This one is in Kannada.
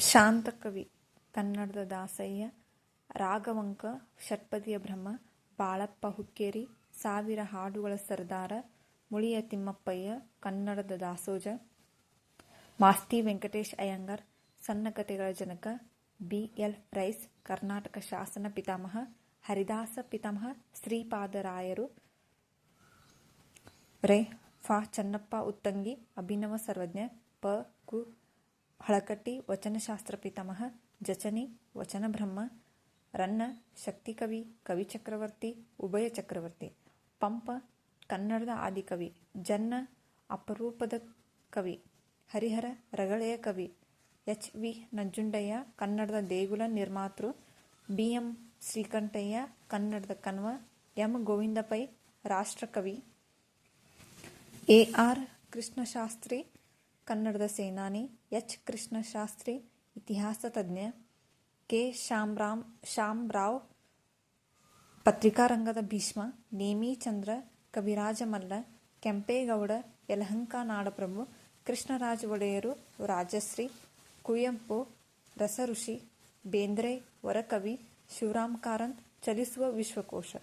ಶಾಂತಕವಿ, ಕನ್ನಡದ ದಾಸಯ್ಯ, ರಾಘವಂಕ, ಷಟ್ಪದಿಯ ಬ್ರಹ್ಮ, ಬಾಳಪ್ಪ ಹುಕ್ಕೇರಿ, ಸಾವಿರ ಹಾಡುಗಳ ಸರ್ದಾರ, ಮುಳಿಯ ತಿಮ್ಮಪ್ಪಯ್ಯ, ಕನ್ನಡದ ದಾಸೋಜ ಮಾಸ್ತಿ ವೆಂಕಟೇಶ್ ಅಯ್ಯಂಗಾರ್, ಸಣ್ಣ ಕಥೆಗಳ ಜನಕ, ಬಿ. ಎಲ್. ರೈಸ್, ಕರ್ನಾಟಕ ಶಾಸನ ಪಿತಾಮಹ, ಹರಿದಾಸ ಪಿತಾಮಹ, ಶ್ರೀಪಾದರಾಯರು, ರೇ. ಫಾ. ಚನ್ನಪ್ಪ ಉತ್ತಂಗಿ, ಅಭಿನವ ಸರ್ವಜ್ಞ, ಪ. ಕು. ಹಳಕಟ್ಟಿ ವಚನಶಾಸ್ತ್ರ ಪಿತಾಮಹ ಜಚನಿ, ವಚನಬ್ರಹ್ಮ, ರನ್ನ, ಶಕ್ತಿಕವಿ ಕವಿ ಚಕ್ರವರ್ತಿ ಉಭಯ ಚಕ್ರವರ್ತಿ ಪಂಪ, ಕನ್ನಡದ ಆದಿಕವಿ, ಜನ್ನ, ಅಪರೂಪದ ಕವಿ, ಹರಿಹರ, ರಗಳೆಯ ಕವಿ, ಎಚ್ ವಿ ನಂಜುಂಡಯ್ಯ, ಕನ್ನಡದ ದೇಗುಲ ನಿರ್ಮಾತೃ, ಬಿ ಎಂ ಶ್ರೀಕಂಠಯ್ಯ, ಕನ್ನಡದ ಕನ್ವ ಎಂ ಗೋವಿಂದ ಪೈ ರಾಷ್ಟ್ರಕವಿ, ಎ ಆರ್ ಕೃಷ್ಣಶಾಸ್ತ್ರಿ ಕನ್ನಡದ ಸೇನಾನಿ ಎಚ್. ಕೃಷ್ಣಶಾಸ್ತ್ರಿ, ಇತಿಹಾಸ ತಜ್ಞ ಕೆ. ಶ್ಯಾಮ್ರಾಮ್, ಶ್ಯಾಮ್ರಾವ್ ಪತ್ರಿಕಾರಂಗದ ಭೀಷ್ಮ ನೇಮಿಚಂದ್ರ ಕವಿರಾಜ ಮಲ್ಲ, ಕೆಂಪೇಗೌಡ, ಯಲಹಂಕ ನಾಡಪ್ರಭು, ಕೃಷ್ಣರಾಜ ಒಡೆಯರು, ರಾಜಶ್ರೀ ಕುವೆಂಪು ರಸಋಷಿ, ಬೇಂದ್ರೆ, ವರಕವಿ, ಶಿವರಾಮ್ ಕಾರಂತ್, ಚಲಿಸುವ ವಿಶ್ವಕೋಶ.